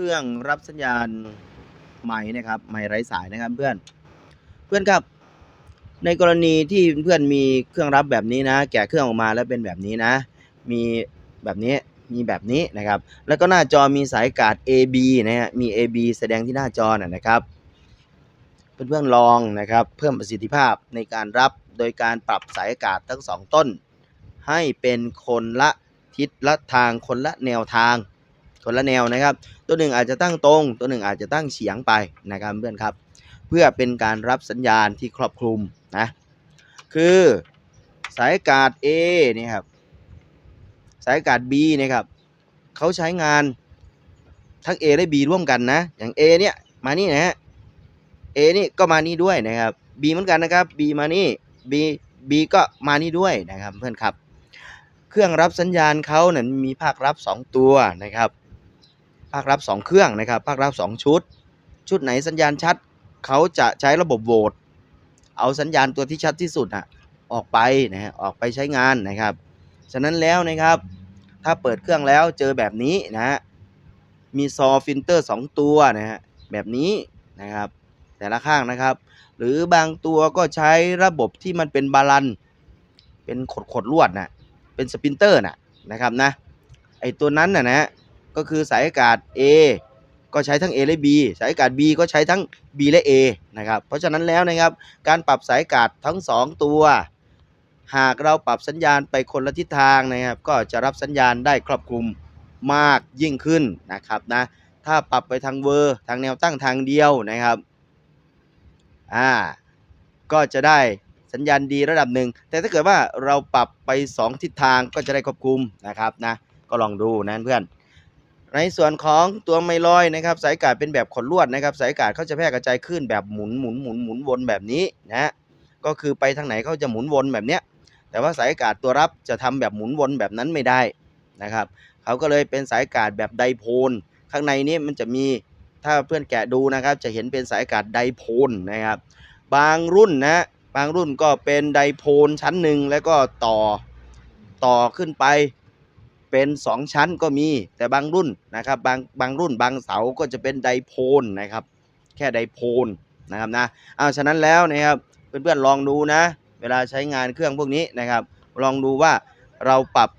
รื่อง รับสัญญาณใหม่นะครับใหม่ไร้สายนะครับเพื่อน เพื่อนครับ ในกรณีที่เพื่อนมีเครื่องรับแบบนี้นะ แกะเครื่องออกมาแล้วเป็นแบบนี้นะ มีแบบนี้มีแบบนี้นะครับ แล้วก็หน้าจอมีสายการ์ด AB นะฮะมี AB แสดงที่หน้าจอนะนะครับเพื่อนๆลองนะครับ เพิ่มประสิทธิภาพในการรับโดยการปรับสายอากาศทั้งสองต้น ให้เป็นคนละทิศละทางคนละแนวทาง คนละแนวนะครับ ตัวหนึ่งอาจจะตั้งตรง ตัวหนึ่งอาจจะตั้งเฉียงไปนะครับเพื่อนครับ เพื่อเป็นการรับสัญญาณที่ครอบคลุมนะคือสายอากาศ A นี่ครับสายอากาศ B นี่ครับเขาใช้งานทั้ง A และ B ร่วมกันนะ อย่าง A เนี่ยมานี่นะฮะ A นี่ก็มานี่ด้วยนะครับ B เหมือนกันนะครับ B มานี่ B B ก็มานี่ด้วยนะครับเพื่อนครับ เครื่องรับสัญญาณเขาเนี่ยมีภาครับ 2 ตัวนะครับ ภาครับ 2 เครื่องนะครับภาครับ 2 ชุด ชุดไหนสัญญาณชัด เขาจะใช้ระบบโหวตเอาสัญญาณตัวที่ชัดที่สุดอะออกไปนะฮะออกไปใช้งานนะครับ ฉะนั้นแล้วนะครับ ถ้าเปิดเครื่องแล้วเจอแบบนี้นะฮะมีซอฟิลเตอร์ 2 ตัวนะฮะแบบนี้นะครับ แต่ละข้างนะครับ หรือบางตัวก็ใช้ระบบที่มันเป็นบาลันเป็นขดขดลวดนะเป็นสปินเตอร์นะนะครับนะไอตัวนั้นนะนะ ก็คือสายอากาศ A ก็ใช้ทั้ง A และ B สายอากาศ B ก็ใช้ทั้ง B และ A นะครับ เพราะฉะนั้นแล้วนะครับ การปรับสายอากาศทั้ง 2 ตัว หากเราปรับสัญญาณไปคนละทิศทางนะครับ ก็จะรับสัญญาณได้ครอบคลุมมากยิ่งขึ้นนะครับนะ ถ้าปรับไปทางเวอร์ทางแนวตั้งทางเดียวนะครับ อ่า ก็จะได้สัญญาณดีระดับหนึ่ง แต่ถ้าเกิดว่าเราปรับไป 2 ทิศทางก็จะได้ครอบคลุมนะครับนะ ก็ลองดูนะเพื่อน ในส่วนของตัวไมลอยนะครับ สายกาศเป็นแบบขนลวดนะครับ สายกาศเขาจะแพร่กระจายขึ้นแบบหมุนหมุนหมุนหมุนวนแบบนี้นะก็คือไปทางไหนเขาจะหมุนวนแบบเนี้ยแต่ว่าสายกาศตัวรับจะทำแบบหมุนวนแบบนั้นไม่ได้นะครับเขาก็เลยเป็นสายกาศแบบไดโพลข้างในนี้มันจะมีถ้าเพื่อนแกะดูนะครับ จะเห็นเป็นสายกาศไดโพลนะครับ บางรุ่นนะบางรุ่นก็เป็นไดโพลชั้นหนึ่งแล้วก็ต่อต่อขึ้นไป เป็น 2 ชั้นก็มีแต่บางรุ่นนะครับบางบางรุ่นบางเสาก็จะเป็นไดโพลนะครับ แค่ไดโพลนะครับนะเอาฉะนั้นแล้วนะครับเพื่อนๆลองดูนะ เวลาใช้งานเครื่องพวกนี้นะครับ ลองดูว่าเราปรับ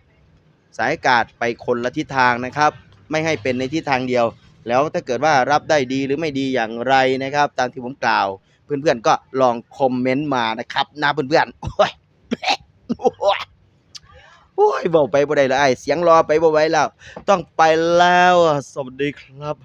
สายอากาศไปคนละทิศทางนะครับ ไม่ให้เป็นในทิศทางเดียว แล้วถ้าเกิดว่ารับได้ดีหรือไม่ดีอย่างไรนะครับ ตามที่ผมกล่าว เพื่อนๆก็ลองคอมเมนต์มานะครับนะเพื่อนๆโอ้ย อ้ยบอกไปบ่ได้แล้วไอ้เสียงรอไปบ่ไหว้แล้ว ต้องไปแล้วอะสวัสดีครับ